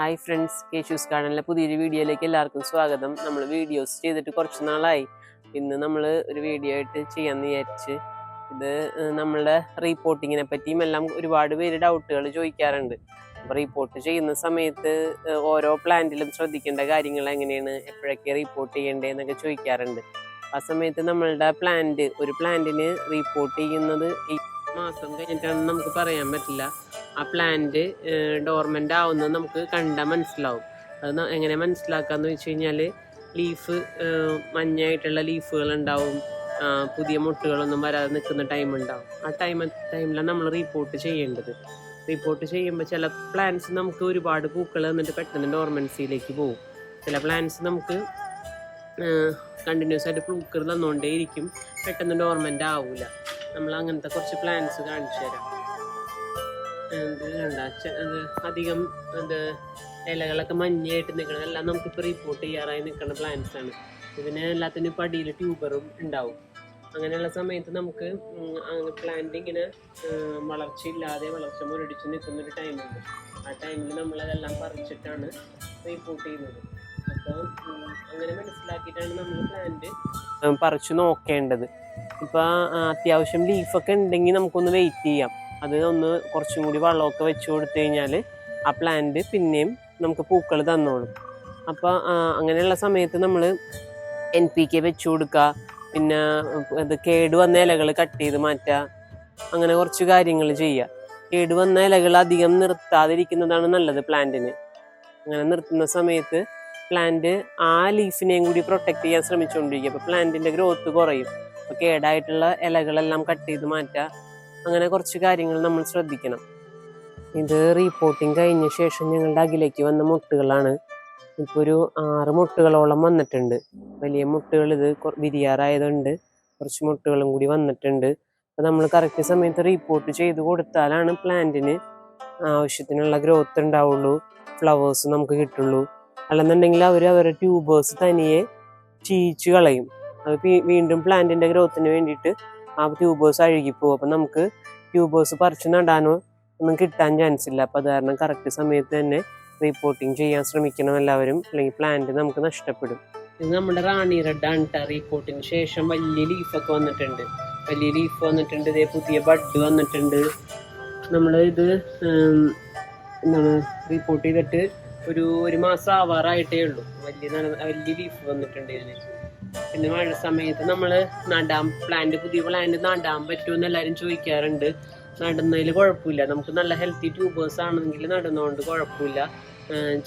Hi friends കേശൂസ് ഗാർഡനിലെ പുതിയൊരു വീഡിയോയിലേക്ക് എല്ലാവർക്കും സ്വാഗതം. നമ്മൾ വീഡിയോസ് ചെയ്തിട്ട് കുറച്ച് നാളായി. ഇന്ന് നമ്മൾ ഒരു വീഡിയോ ആയിട്ട് ചെയ്യാമെന്ന് വിചാരിച്ച് ഇത് നമ്മളുടെ റീപ്പോർട്ടിങ്ങിനെ പറ്റിയും എല്ലാം ഒരുപാട് പേര് ഡൗട്ടുകൾ ചോദിക്കാറുണ്ട്. അപ്പോൾ റിപ്പോർട്ട് ചെയ്യുന്ന സമയത്ത് ഓരോ പ്ലാന്റിലും ശ്രദ്ധിക്കേണ്ട കാര്യങ്ങൾ എങ്ങനെയാണ് എപ്പോഴൊക്കെ റിപ്പോർട്ട് ചെയ്യേണ്ടതെന്നൊക്കെ ചോദിക്കാറുണ്ട്. ആ സമയത്ത് നമ്മളുടെ പ്ലാന്റ് ഒരു പ്ലാന്റിന് റിപ്പോർട്ട് ചെയ്യുന്നത് മാസം കഴിഞ്ഞിട്ടാണെന്ന് നമുക്ക് പറയാൻ പറ്റില്ല. ആ പ്ലാന്റ് ഡോർമെന്റ് ആവുന്നത് നമുക്ക് കണ്ടാൽ മനസ്സിലാവും. അത് എങ്ങനെ മനസ്സിലാക്കാന്ന് വെച്ച് കഴിഞ്ഞാൽ ലീഫ് മഞ്ഞായിട്ടുള്ള ലീഫുകൾ ഉണ്ടാവും പുതിയ മുട്ടുകളൊന്നും വരാതെ നിൽക്കുന്ന ടൈം ഉണ്ടാവും. ആ ടൈം ടൈമിലാണ് നമ്മൾ റിപ്പോർട്ട് ചെയ്യേണ്ടത്. റിപ്പോർട്ട് ചെയ്യുമ്പോൾ ചില പ്ലാന്റ്സ് നമുക്ക് ഒരുപാട് പൂക്കൾ എന്നിട്ട് പെട്ടെന്ന് ഡോർമൻസിയിലേക്ക് പോകും. ചില പ്ലാന്റ്സ് നമുക്ക് കണ്ടിന്യൂസ് ആയിട്ട് പൂക്കൾ തന്നുകൊണ്ടേ ഇരിക്കും പെട്ടെന്ന് ഡോർമെന്റ് ആവില്ല നമ്മൾ അങ്ങനത്തെ കുറച്ച് പ്ലാന്റ്സ് കാണിച്ചു തരാം. ഇത് അധികം എന്ത് ഇലകളൊക്കെ മഞ്ഞയായിട്ട് നിൽക്കണം എല്ലാം നമുക്കിപ്പോൾ റിപ്പോർട്ട് ചെയ്യാറായി നിൽക്കുന്ന പ്ലാന്റ്സ് ആണ്. ഇതിന് എല്ലാത്തിനും ഇപ്പോൾ അടിയിൽ ട്യൂബറും ഉണ്ടാവും. അങ്ങനെയുള്ള സമയത്ത് നമുക്ക് പ്ലാന്റ് ഇങ്ങനെ വളർച്ചയില്ലാതെ വളർച്ച മുരടിച്ച് നിൽക്കുന്ന ഒരു ടൈമുണ്ട് ആ ടൈമിൽ നമ്മളതെല്ലാം പറിച്ചിട്ടാണ് റിപ്പോർട്ട് ചെയ്യുന്നത്. അപ്പോൾ അങ്ങനെ മനസ്സിലാക്കിയിട്ടാണ് നമ്മൾ പ്ലാന്റ് പറിച്ചു നോക്കേണ്ടത്. ഇപ്പോൾ അത്യാവശ്യം ലീഫൊക്കെ ഉണ്ടെങ്കിൽ നമുക്കൊന്ന് വെയിറ്റ് ചെയ്യാം. അത് ഒന്ന് കുറച്ചും കൂടി വെള്ളമൊക്കെ വെച്ച് കൊടുത്തു കഴിഞ്ഞാൽ ആ പ്ലാന്റ് പിന്നെയും നമുക്ക് പൂക്കൾ തന്നോളും. അപ്പോൾ അങ്ങനെയുള്ള സമയത്ത് നമ്മൾ എൻ പി കെ വെച്ച് കൊടുക്കുക പിന്നെ ഇത് കേട് വന്ന ഇലകൾ കട്ട് ചെയ്ത് മാറ്റുക അങ്ങനെ കുറച്ച് കാര്യങ്ങൾ ചെയ്യുക കേട് വന്ന ഇലകൾ അധികം നിർത്താതിരിക്കുന്നതാണ് നല്ലത് പ്ലാന്റിന് അങ്ങനെ നിർത്തുന്ന സമയത്ത് പ്ലാന്റ് ആ ലീഫിനെയും കൂടി പ്രൊട്ടക്റ്റ് ചെയ്യാൻ ശ്രമിച്ചുകൊണ്ടിരിക്കുക അപ്പോൾ പ്ലാന്റിന്റെ ഗ്രോത്ത് കുറയും. അപ്പോൾ കേടായിട്ടുള്ള ഇലകളെല്ലാം കട്ട് ചെയ്ത് മാറ്റുക അങ്ങനെ കുറച്ച് കാര്യങ്ങൾ നമ്മൾ ശ്രദ്ധിക്കണം. ഇത് റീപോർട്ടിങ് കഴിഞ്ഞ ശേഷം ഞങ്ങളുടെ അകിലേക്ക് വന്ന മുട്ടുകളാണ്. ഇപ്പോൾ ഒരു ആറ് മുട്ടുകളോളം വന്നിട്ടുണ്ട്. വലിയ മുട്ടുകൾ ഇത് വിരിയാറായതുണ്ട്. കുറച്ച് മുട്ടുകളും കൂടി വന്നിട്ടുണ്ട്. അപ്പോൾ നമ്മൾ കറക്റ്റ് സമയത്ത് റിപ്പോർട്ട് ചെയ്ത് കൊടുത്താലാണ് പ്ലാന്റിന് ആവശ്യത്തിനുള്ള ഗ്രോത്ത് ഉണ്ടാവുള്ളൂ. ഫ്ലവേഴ്സ് നമുക്ക് കിട്ടുള്ളൂ. അല്ലെന്നുണ്ടെങ്കിൽ അവർ അവരുടെ ട്യൂബേഴ്സ് തനിയെ ചീച്ച് കളയും. അത് വീണ്ടും പ്ലാന്റിന്റെ ഗ്രോത്തിന് വേണ്ടിയിട്ട് ആ ട്യൂബേഴ്സ് അഴുകിപ്പോകും അപ്പം നമുക്ക് ട്യൂബേഴ്സ് പറിച്ചു നടാനോ ഒന്നും കിട്ടാൻ ചാൻസ് ഇല്ല. അപ്പം അത് കാരണം കറക്റ്റ് സമയത്ത് തന്നെ റിപ്പോർട്ടിങ് ചെയ്യാൻ ശ്രമിക്കണം എല്ലാവരും. അല്ലെങ്കിൽ പ്ലാന്റ് നമുക്ക് നഷ്ടപ്പെടും. ഇത് നമ്മുടെ റാണി റെഡ് ആണ് കേട്ടോ റിപ്പോർട്ടിന് ശേഷം വലിയ ലീഫൊക്കെ വന്നിട്ടുണ്ട്. വലിയ ലീഫ് വന്നിട്ടുണ്ട്. ഇതേ പുതിയ ബഡ് വന്നിട്ടുണ്ട്. നമ്മൾ ഇത് എന്താണ് റിപ്പോർട്ട് ചെയ്തിട്ട് ഒരു ഒരു മാസം ആവാറായിട്ടേ ഉള്ളൂ. വലിയ വലിയ ലീഫ് വന്നിട്ടുണ്ട് ഇതിന്. പിന്നെ മഴ സമയത്ത് നമ്മൾ നടാൻ പ്ലാന്റ് പുതിയ പ്ലാന്റ് നടാൻ പറ്റുമെന്ന് എല്ലാവരും ചോദിക്കാറുണ്ട്. നടുന്നതിൽ കുഴപ്പമില്ല. നമുക്ക് നല്ല ഹെൽത്തി ട്യൂബേഴ്സ് ആണെങ്കിൽ നടുന്നതുകൊണ്ട് കുഴപ്പമില്ല.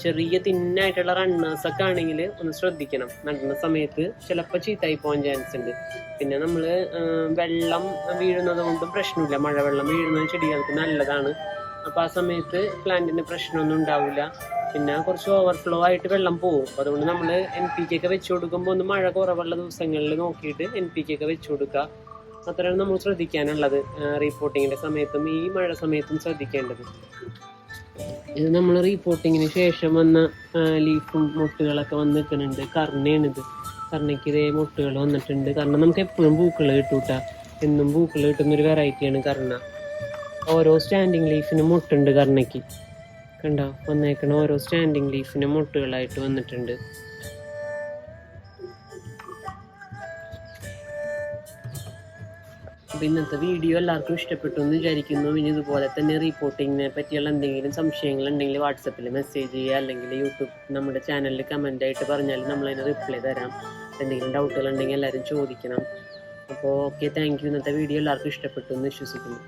ചെറിയ തിന്നായിട്ടുള്ള റണ്ണേഴ്സ് ഒക്കെ ആണെങ്കിൽ ഒന്ന് ശ്രദ്ധിക്കണം. നടുന്ന സമയത്ത് ചിലപ്പോൾ ചീത്തായി പോകാൻ ചാൻസ് ഉണ്ട്. പിന്നെ നമ്മൾ വെള്ളം വീഴുന്നത് കൊണ്ടും പ്രശ്നമില്ല. മഴവെള്ളം വീഴുന്നത് ചെടികൾക്ക് നല്ലതാണ്. അപ്പോൾ ആ സമയത്ത് പ്ലാന്റിന് പ്രശ്നമൊന്നും ഉണ്ടാവില്ല. പിന്നെ കുറച്ച് ഓവർഫ്ലോ ആയിട്ട് വെള്ളം പോകും അപ്പോൾ അതുകൊണ്ട് നമ്മൾ എൻ പി കെ ഒക്കെ വെച്ച് കൊടുക്കുമ്പോൾ ഒന്ന് മഴ കുറവുള്ള ദിവസങ്ങളിൽ നോക്കിയിട്ട് എൻ പി കെ ഒക്കെ വെച്ച് കൊടുക്കുക അത്രയാണ് നമ്മൾ ശ്രദ്ധിക്കാനുള്ളത്. റിപ്പോർട്ടിങ്ങിന്റെ സമയത്തും ഈ മഴ സമയത്തും ശ്രദ്ധിക്കേണ്ടത്. ഇത് നമ്മൾ റീപോർട്ടിങ്ങിന് ശേഷം വന്ന ലീഫും മുട്ടുകളൊക്കെ വന്ന് നിൽക്കുന്നുണ്ട്. കർണയാണിത്. കർണയ്ക്ക് ഇതേ മുട്ടുകൾ വന്നിട്ടുണ്ട്. കാരണം നമുക്ക് എപ്പോഴും പൂക്കൾ കിട്ടൂട്ട. എന്നും പൂക്കൾ കിട്ടുന്നൊരു വെറൈറ്റിയാണ് കർണ. ഓരോ സ്റ്റാൻഡിങ് ലീഫിനും മുട്ടുണ്ട് കർണയ്ക്ക്. കണ്ടോ വന്നേക്കണ. ഓരോ സ്റ്റാൻഡിങ് ലീഫിനും മുട്ടുകളായിട്ട് വന്നിട്ടുണ്ട്. അപ്പോൾ ഇന്നത്തെ വീഡിയോ എല്ലാവർക്കും ഇഷ്ടപ്പെട്ടു എന്ന് വിചാരിക്കുന്നു. ഇനി ഇതുപോലെ തന്നെ റിപ്പോർട്ടിങ്ങിനെ പറ്റിയുള്ള എന്തെങ്കിലും സംശയങ്ങൾ ഉണ്ടെങ്കിൽ വാട്സപ്പിൽ മെസ്സേജ് ചെയ്യുക. അല്ലെങ്കിൽ യൂട്യൂബ് നമ്മുടെ ചാനലിൽ കമന്റ് ആയിട്ട് പറഞ്ഞാൽ നമ്മൾ അതിന് റിപ്ലൈ തരാം. എന്തെങ്കിലും ഡൗട്ടുകൾ ഉണ്ടെങ്കിൽ എല്ലാവരും ചോദിക്കണം. അപ്പോൾ ഓക്കെ താങ്ക് യു ഇന്നത്തെ വീഡിയോ എല്ലാവർക്കും ഇഷ്ടപ്പെട്ടു എന്ന് വിശ്വസിക്കുന്നു.